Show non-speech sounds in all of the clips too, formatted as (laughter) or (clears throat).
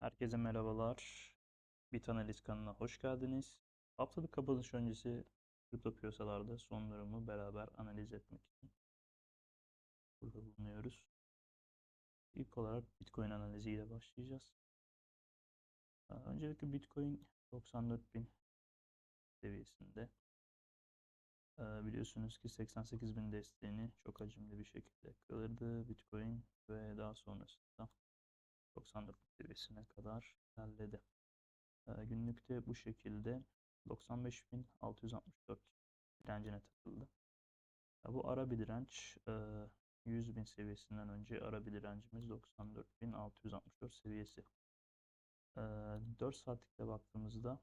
Herkese merhabalar. Bit Analiz kanalına hoş geldiniz. Haftalık kapanış öncesi kripto piyasalarda son durumu beraber analiz etmek için burada bulunuyoruz. İlk olarak Bitcoin analiziyle başlayacağız. Ee, Öncelikle Bitcoin 94.000 seviyesinde. Ee, Biliyorsunuz ki 88.000 desteğini çok hacimli bir şekilde kırdı Bitcoin ve daha sonrasında 94 seviyesine kadar ilerledi. Ee, günlükte bu şekilde 95.664 direncine takıldı. Bu ara bir direnç e, 100.000 seviyesinden önce ara bir direncimiz 94.664 seviyesi. E, 4 saatlikte baktığımızda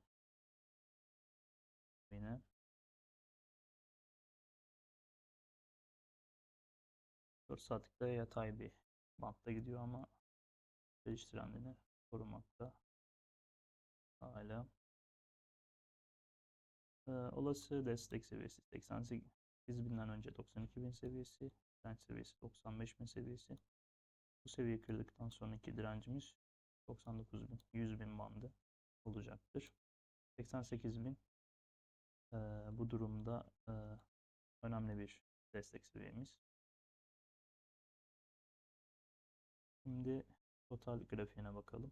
yine saatlikte yatay bir bantta gidiyor ama trendini korumakta hala. Ee, olası destek seviyesi 88 binden önce 92.000 seviyesi, direnç seviyesi 95.000 seviyesi. Bu seviye kırıldıktan sonraki direncimiz 99.000, 100.000 bandı olacaktır. 88.000 ee, bu durumda ee, önemli bir destek seviyemiz. Şimdi total grafiğine bakalım.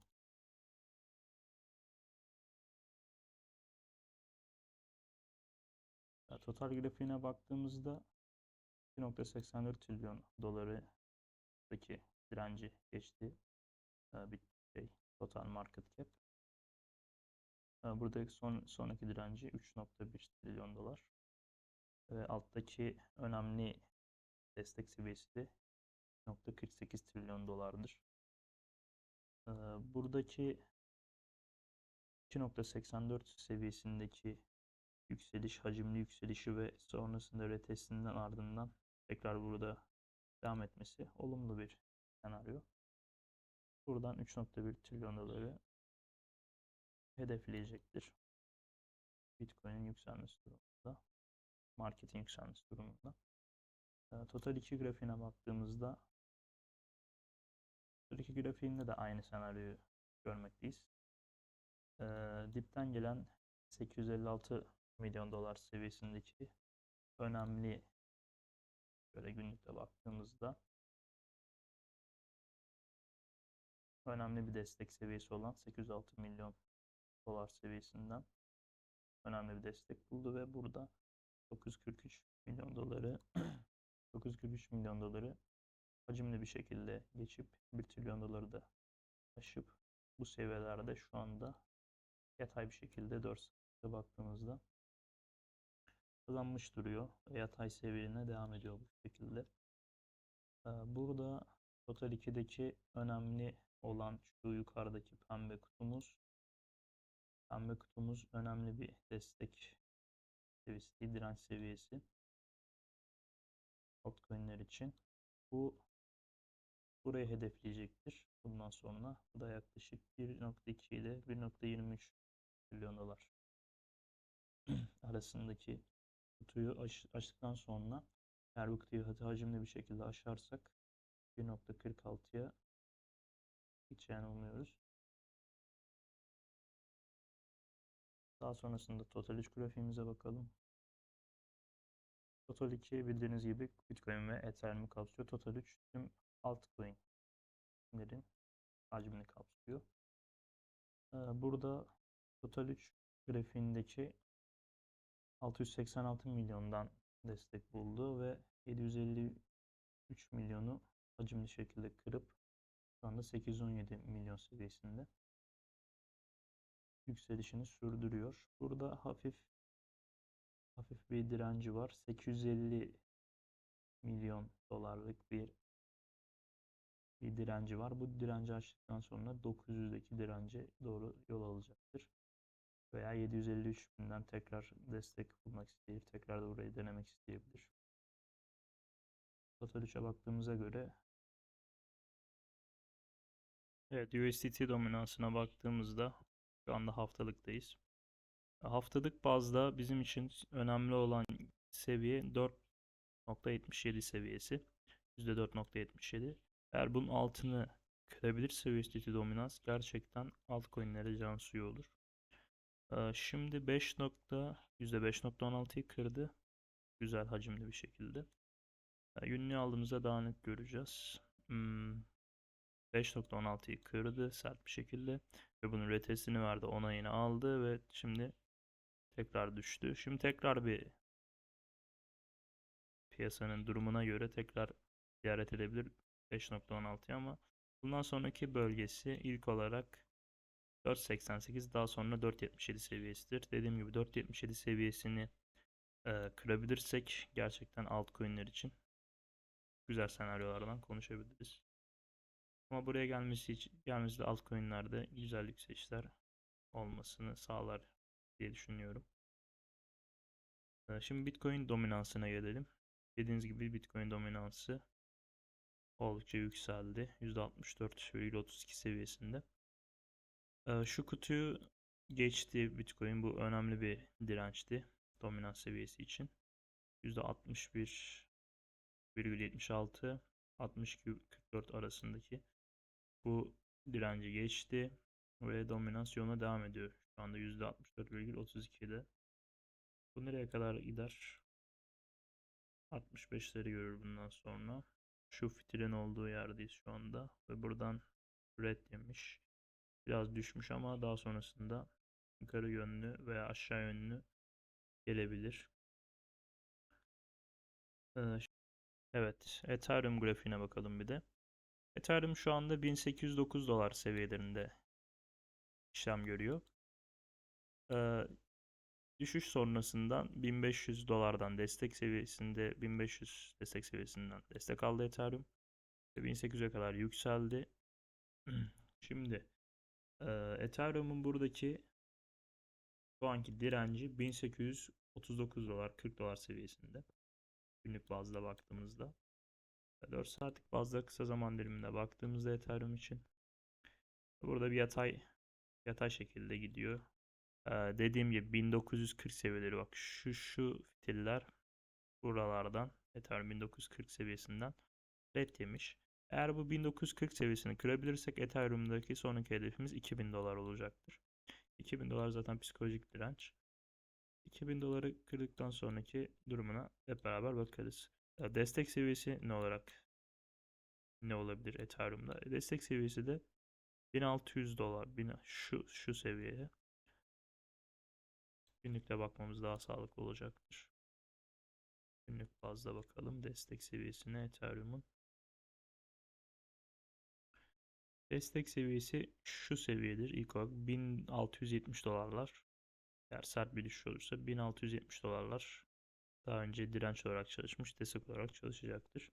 Ya, total grafiğine baktığımızda 2.84 trilyon dolarıdaki direnci geçti. Ee, bir şey, total market cap. Ee, Buradaki son sonraki direnci 3.1 trilyon dolar. Ve alttaki önemli destek seviyesi de 1.48 trilyon dolardır. Buradaki 2.84 seviyesindeki yükseliş, hacimli yükselişi ve sonrasında retestinden ardından tekrar burada devam etmesi olumlu bir senaryo. Buradan 3.1 trilyon doları hedefleyecektir. Bitcoin'in yükselmesi durumunda, marketin yükselmesi durumunda. Total 2 grafiğine baktığımızda 2 grafiğinde de aynı senaryoyu görmekteyiz. Ee, dipten gelen 856 milyon dolar seviyesindeki önemli böyle günlükte baktığımızda önemli bir destek seviyesi olan 806 milyon dolar seviyesinden önemli bir destek buldu ve burada 943 milyon doları (clears throat) 943 milyon doları hacimli bir şekilde geçip 1 trilyon doları da aşıp bu seviyelerde şu anda yatay bir şekilde 4 saatte baktığımızda kazanmış duruyor. Yatay seviyene devam ediyor bu şekilde. Ee, Burada Total 2'deki önemli olan şu yukarıdaki pembe kutumuz. Pembe kutumuz önemli bir destek seviyesi, direnç seviyesi. Altcoin'ler için. Bu burayı hedefleyecektir. Bundan sonra bu da yaklaşık 1.2 ile 1.23 trilyon dolar (clears throat) arasındaki kutuyu aş, açtıktan sonra eğer bu kutuyu hacı- hacimli bir şekilde aşarsak 1.46'ya hiç yanılmıyoruz. Daha sonrasında Total 3 grafiğimize bakalım. Total 2 bildiğiniz gibi Bitcoin ve Ethereum'u kapsıyor. Total 3 tüm altcoin'lerin hacmini kapsıyor. Ee, Burada Total 3 grafiğindeki 686 milyondan destek buldu ve 753 milyonu hacimli şekilde kırıp şu anda 817 milyon seviyesinde yükselişini sürdürüyor. Burada hafif hafif bir direnci var. 850 milyon dolarlık bir bir direnci var. Bu direnci aştıktan sonra 900'deki dirence doğru yol alacaktır. Veya 753 binden tekrar destek bulmak isteyip tekrar da burayı denemek isteyebilir. Total 3'e baktığımıza göre Evet USDT dominansına baktığımızda şu anda haftalıktayız. Haftalık bazda bizim için önemli olan seviye 4.77 seviyesi. %4.77. Eğer bunun altını kırabilirse USDT dominans gerçekten altcoin'lere can suyu olur. Ee, şimdi 5 nokta %5.16'yı kırdı. Güzel hacimli bir şekilde. Ee, Günlüğü aldığımızda daha net göreceğiz. Hmm, 5.16'yı kırdı sert bir şekilde ve bunun retestini verdi onayını aldı ve şimdi tekrar düştü. Şimdi tekrar bir piyasanın durumuna göre tekrar ziyaret edebilir 5.16'ya ama bundan sonraki bölgesi ilk olarak 4.88 daha sonra 4.77 seviyesidir. Dediğim gibi 4.77 seviyesini e, kırabilirsek gerçekten altcoin'ler için güzel senaryolardan konuşabiliriz. Ama buraya gelmesi için gelmesi de altcoin'lerde güzel yükselişler olmasını sağlar diye düşünüyorum. E, şimdi Bitcoin dominansına gelelim. Dediğiniz gibi Bitcoin dominansı oldukça yükseldi. %64,32 seviyesinde. Ee, şu kutuyu geçti Bitcoin. Bu önemli bir dirençti. Dominans seviyesi için. %61,76 62,44 arasındaki bu direnci geçti ve dominans yoluna devam ediyor. Şu anda %64,32'de. Bu nereye kadar gider? 65'leri görür bundan sonra. Şu fitilin olduğu yerdeyiz şu anda. Ve buradan red demiş. Biraz düşmüş ama daha sonrasında yukarı yönlü veya aşağı yönlü gelebilir. Ee, Evet, Ethereum grafiğine bakalım bir de. Ethereum şu anda 1809 dolar seviyelerinde işlem görüyor. Düşüş sonrasından 1500 dolardan destek seviyesinde 1500 destek seviyesinden destek aldı Ethereum ve 1800'e kadar yükseldi. (clears throat) Şimdi e, Ethereum'un buradaki şu anki direnci 1839 dolar 40 dolar seviyesinde. Günlük bazda baktığımızda. 4 saatlik bazda kısa zaman diliminde baktığımızda Ethereum için burada bir yatay yatay şekilde gidiyor. Dediğim gibi 1940 seviyeleri bak şu şu fitiller buralardan Ethereum 1940 seviyesinden red yemiş. Eğer bu 1940 seviyesini kırabilirsek Ethereum'daki sonraki hedefimiz 2000 dolar olacaktır. 2000 dolar zaten psikolojik direnç. 2000 doları kırdıktan sonraki durumuna hep beraber bakarız. Destek seviyesi ne olarak ne olabilir Ethereum'da? Destek seviyesi de 1600 dolar. Şu şu seviyeye. Günlükte bakmamız daha sağlıklı olacaktır. Günlük bazda bakalım destek seviyesine Ethereum'un. Destek seviyesi şu seviyedir. İlk olarak 1670 dolarlar. Eğer sert bir düşüş olursa 1670 dolarlar daha önce direnç olarak çalışmış, destek olarak çalışacaktır.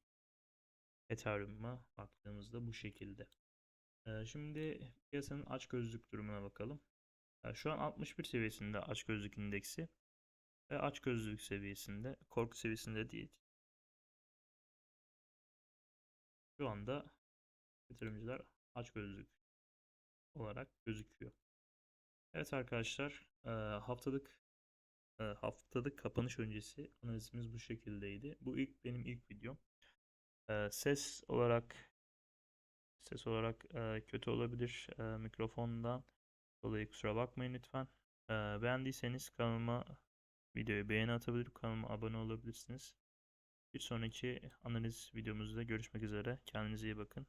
Ethereum'a baktığımızda bu şekilde. Ee, şimdi piyasanın aç gözlük durumuna bakalım. Yani şu an 61 seviyesinde aç gözlük indeksi ve aç gözlük seviyesinde, korku seviyesinde değil. Şu anda yatırımcılar aç gözlük olarak gözüküyor. Evet arkadaşlar haftalık haftalık kapanış öncesi analizimiz bu şekildeydi. Bu ilk benim ilk videom. Ses olarak ses olarak kötü olabilir mikrofondan dolayı kusura bakmayın lütfen. Beğendiyseniz kanalıma videoyu beğeni atabilir, kanalıma abone olabilirsiniz. Bir sonraki analiz videomuzda görüşmek üzere. Kendinize iyi bakın.